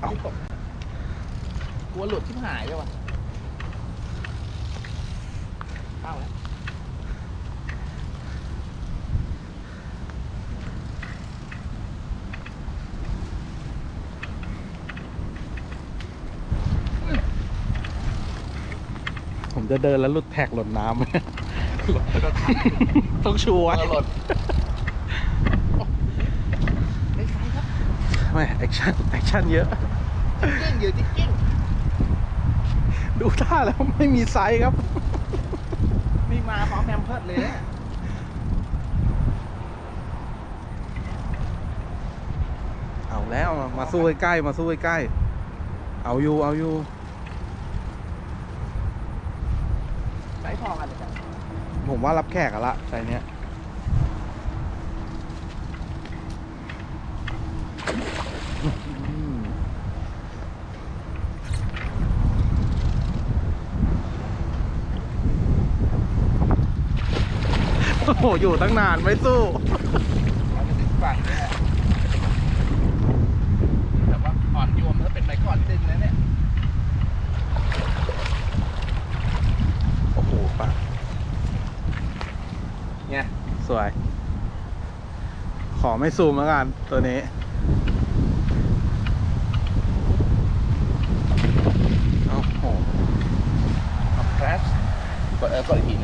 เอ้าไม่ตกกลัวหลุดชิบหายเลยวะเข้าแล้วผมจะเดินแล้วหลุดแท็กหล่นน้ำหลุดแล้วก็ทับต้องชัวร์หลุดไม่ใช่ครับ ไม่แอคชั่นแอคชั่นเยอะจิ้งอยู่จิ๊กกิ้งดูท่าแล้วไม่มีไซส์ครับนี่มาพร้อมแพมเพิร์ดเลยเนี่ยเอาแล้วมามาสู้ใกล้ๆมาสู้ใกล้ๆเอาอยู่เอาอยู่ไซส์พอกันเลยครับผมว่ารับแขกอะละไซส์เนี้ย อ้โห อยู่ตั้งนานไม่สู้เราจะถึงฝั่งเนี่ยแต่ว่าอ่อนโยมถ้าเป็นไปก่อนนิดนึงนะเนี่ย โอ้โหปะเนี่ย สวย ขอไม่ซูมแล้วกันตัวนี้ โอ้โห เอาแครชกดเออกดอีกทีหนึง